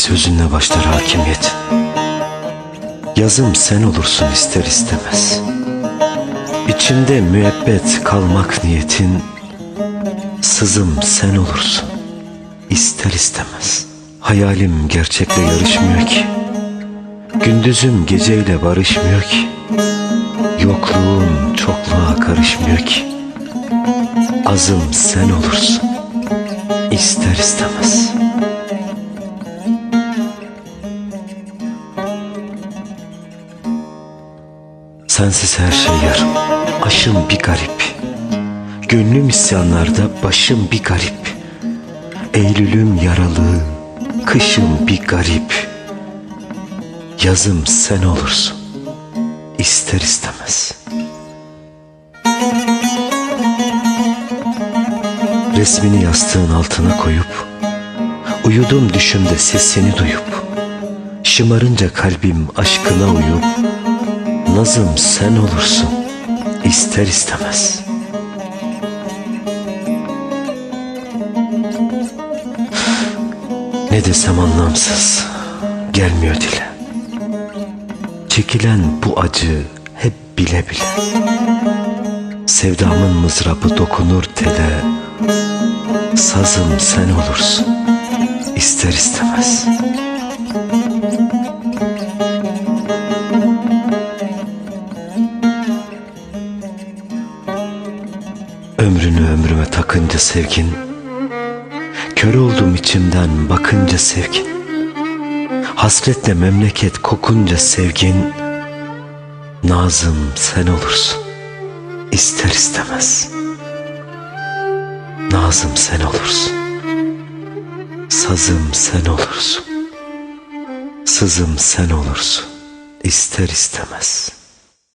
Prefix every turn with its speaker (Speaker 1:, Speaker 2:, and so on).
Speaker 1: sözünle başlar hakimiyet. Yazım sen olursun ister istemez. İçimde müebbet kalmak niyetin, sızım sen olursun ister istemez. Hayalim gerçekle yarışmıyor ki, gündüzüm geceyle barışmıyor ki, yokluğum çokluğa karışmıyor ki, azım sen olursun ister istemez. Sensiz her şey yarım, aşım bir garip. Gönlüm isyanlarda, başım bir garip. Eylülüm yaralı, kışım bir garip. Yazım sen olursun, ister istemez. Resmini yastığın altına koyup, uyudum düşümde sesini duyup, şımarınca kalbim aşkına uyup, Nazım sen olursun ister istemez. Ne desem anlamsız gelmiyor dile. Çekilen bu acı hep bile bile. Sevdamın mızrabı dokunur tele. Sazım sen olursun ister istemez. Takınca sevgin Kör oldum içimden bakınca sevgin Hasretle memleket kokunca sevgin Nazım sen olursun ister istemez. Nazım sen olursun Sazım sen olursun Sızım sen olursun ister istemez